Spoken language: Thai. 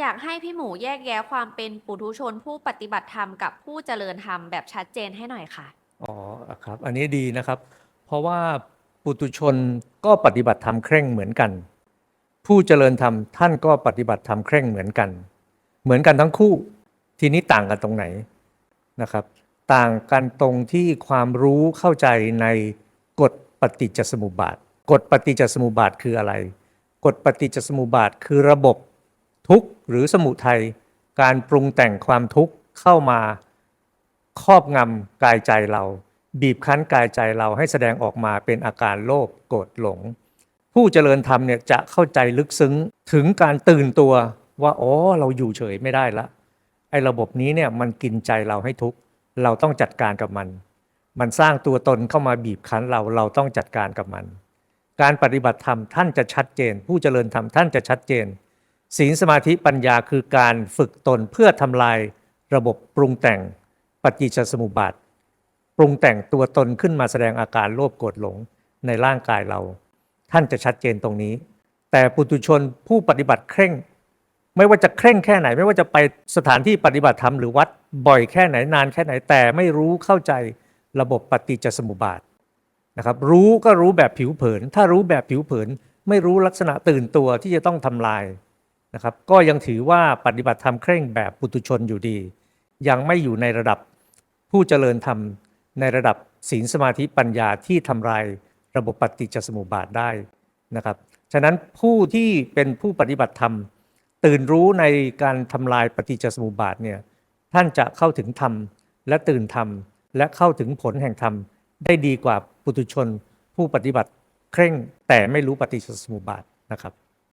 อยากให้พี่หมูแยกแยะความเป็นปุถุชนผู้ปฏิบัติธรรมกับผู้เจริญธรรมแบบชัดเจนให้หน่อยค่ะ อ๋อครับ อันนี้ดีนะครับ เพราะว่าปุตุชนก็ปฏิบัติธรรมเคร่งเหมือนกัน ผู้เจริญธรรมท่านก็ปฏิบัติธรรมเคร่งเหมือนกัน เหมือนกันทั้งคู่ทีนี้ต่างกันตรงไหนนะครับ ต่างกันตรงที่ความรู้เข้าใจในกฎปฏิจจสมุปบาท กฎปฏิจจสมุปบาทคืออะไร กฎปฏิจจสมุปบาทคือระบบ หรือสมุทัยการปรุงแต่งความทุกข์เข้ามาครอบงำกายใจเรา บีบคั้นกายใจเราให้แสดงออกมาเป็นอาการโลภโกรธหลง ผู้เจริญธรรมเนี่ยจะเข้าใจลึกซึ้งถึงการตื่นตัวว่าอ๋อเราอยู่เฉยไม่ได้ละไอ้ระบบนี้เนี่ยมันกินใจเราให้ทุกข์เราต้องจัดการกับมัน มันสร้างตัวตนเข้ามาบีบคั้นเราเราต้องจัดการกับมัน การปฏิบัติธรรมท่านจะชัดเจน ผู้เจริญธรรมท่านจะชัดเจน ศีลสมาธิปัญญาคือการฝึกตนเพื่อทำลายระบบปรุงแต่งปฏิจจสมุปบาท ปรุงแต่งตัวตนขึ้นมาแสดงอาการโลภโกรธหลงในร่างกายเรา ท่านจะชัดเจนตรงนี้ แต่ปุตุชนผู้ปฏิบัติเคร่ง ไม่ว่าจะเคร่งแค่ไหน ไม่ว่าจะไปสถานที่ปฏิบัติธรรมหรือวัดบ่อยแค่ไหนนานแค่ไหนแต่ไม่รู้เข้าใจระบบปฏิจจสมุปบาทนะครับรู้ก็รู้แบบผิวเผิน ถ้ารู้แบบผิวเผิน ไม่รู้ลักษณะตื่นตัวที่จะต้องทำลาย นะครับก็ยังถือว่าปฏิบัติธรรมเคร่งแบบปุตุชนอยู่ดี ยังไม่อยู่ในระดับผู้เจริญธรรมในระดับศีลสมาธิปัญญาที่ทำลายระบบปฏิจจสมุปบาทได้นะครับฉะนั้นผู้ที่เป็นผู้ปฏิบัติธรรม ตื่นรู้ในการทำลายปฏิจจสมุปบาทเนี่ยท่านจะเข้าถึงธรรมและตื่นธรรม และเข้าถึงผลแห่งธรรม ได้ดีกว่าปุถุชน ผู้ปฏิบัติเคร่งแต่ไม่รู้ปฏิจจสมุปบาทนะครับ